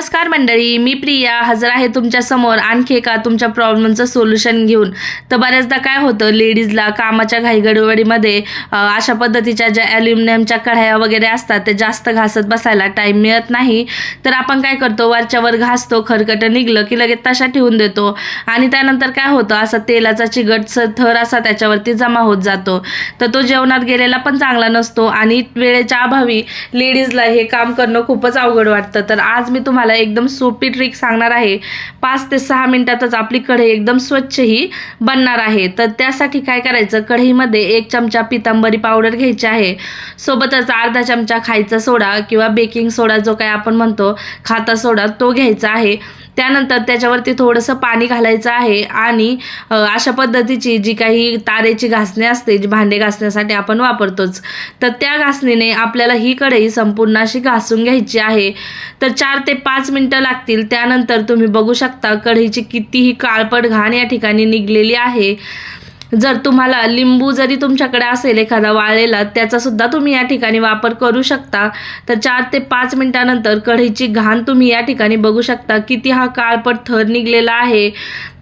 नमस्कार मंडळी मी प्रिया हजर आहे तुमच्यासमोर आणखी एका तुमच्या प्रॉब्लेमचं सोल्युशन घेऊन. तर बऱ्याचदा काय होतं लेडीजला कामाच्या घाईगडबडीमध्ये अशा पद्धतीच्या ज्या ॲल्युमिनियमच्या कढाया वगैरे असतात ते जास्त घासत बसायला टाईम मिळत नाही. तर आपण काय करतो वरच्यावर घासतो खरकटं निघलं की लगेच तशा ठेवून देतो. आणि त्यानंतर काय होतं असा तेलाचा चिगटसर थर असा त्याच्यावरती जमा होत जातो. तर तो जेवणात गेलेला पण चांगला नसतो आणि वेळेच्या अभावी लेडीजला हे काम करणं खूपच अवघड वाटतं. तर आज मी तुम्हाला एकदम सोपी ट्रिक सांगणार आहे. पाच ते सहा मिनिटातच आपली कढई एकदम स्वच्छही बनणार आहे. तर त्यासाठी काय करायचं? कढईमध्ये एक चमचा पितांबरी पावडर घ्यायची आहे. सोबतच अर्धा चमचा खायचा सोडा किंवा बेकिंग सोडा जो काय आपण म्हणतो खाता सोडा तो घ्यायचा आहे. त्यानंतर त्याच्यावरती थोडंसं पाणी घालायचं आहे आणि अशा पद्धतीची जी काही तारेची घासणी असते जी भांडे घासण्यासाठी आपण वापरतोच तर त्या घासणीने आपल्याला ही कढई संपूर्ण अशी घासून घ्यायची आहे. तर चार ते पाच मिनटं लागतील त्यानंतर तुम्ही बघू शकता कढईची कितीही काळपट घाण या ठिकाणी निघलेली आहे. जर तुम्हाला लिंबू जरी तुमच्याकडे असेल एखादा वाळलेला त्याचा सुद्धा तुम्ही या ठिकाणी वापर करू शकता. तर चार ते पाच मिनिटानंतर कढईची घाण तुम्ही या ठिकाणी बघू शकता. किती हा काळपट थर निघलेला आहे.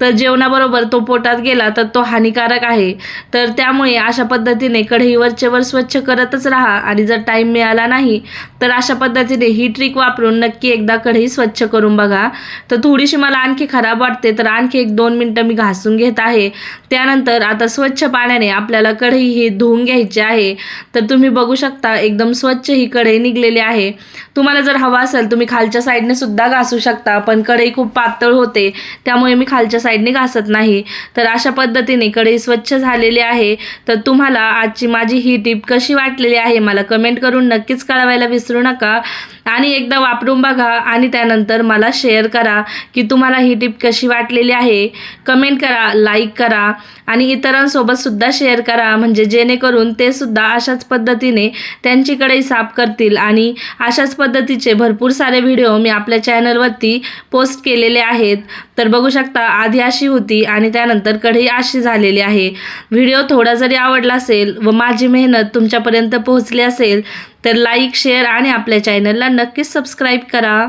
तर जेवणाबरोबर तो पोटात गेला तर तो हानिकारक आहे. तर त्यामुळे अशा पद्धतीने कढईवरचे वर स्वच्छ करतच राहा आणि जर टाईम मिळाला नाही तर अशा पद्धतीने ही ट्रिक वापरून नक्की एकदा कढई स्वच्छ करून बघा. तर थोडीशी मला आणखी खराब वाटते तर आणखी एक दोन मिनटं मी घासून घेत आहे. त्यानंतर आता स्वच्छ पाण्याने आपल्याला कढई ही धुवून घ्यायची आहे. तर तुम्ही बघू शकता एकदम स्वच्छ ही कढई निघलेली आहे. तुम्हाला जर हवा असेल तुम्ही खालच्या साईडने सुद्धा घासू शकता पण कढई खूप पातळ होते त्यामुळे मी खालच्या साईडने घासत नाही. तर अशा पद्धतीने कढई स्वच्छ झालेली आहे. तर तुम्हाला आजची माझी ही टीप कशी वाटलेली आहे मला कमेंट करून नक्कीच कळवायला विसरू नका. आणि एकदा वापरून बघा आणि त्यानंतर मला शेअर करा की तुम्हाला ही टिप कशी वाटलेली आहे. कमेंट करा लाईक करा आणि इतरांसोबत सुद्धा शेअर करा. म्हणजे जेणेकरून ते सुद्धा अशाच पद्धतीने त्यांची कढई साफ करतील आणि अशाच पद्धतीचे भरपूर सारे व्हिडिओ मी आपल्या चॅनलवरती पोस्ट केलेले आहेत. तर बघू शकता आधी अशी होती आणि त्यानंतर कढई अशी झालेली आहे. व्हिडिओ थोडा जरी आवडला असेल व माझी मेहनत तुमच्यापर्यंत पोहोचली असेल तर लाईक शेअर आणि आपल्या चॅनलला नक्कीच सबस्क्राईब करा.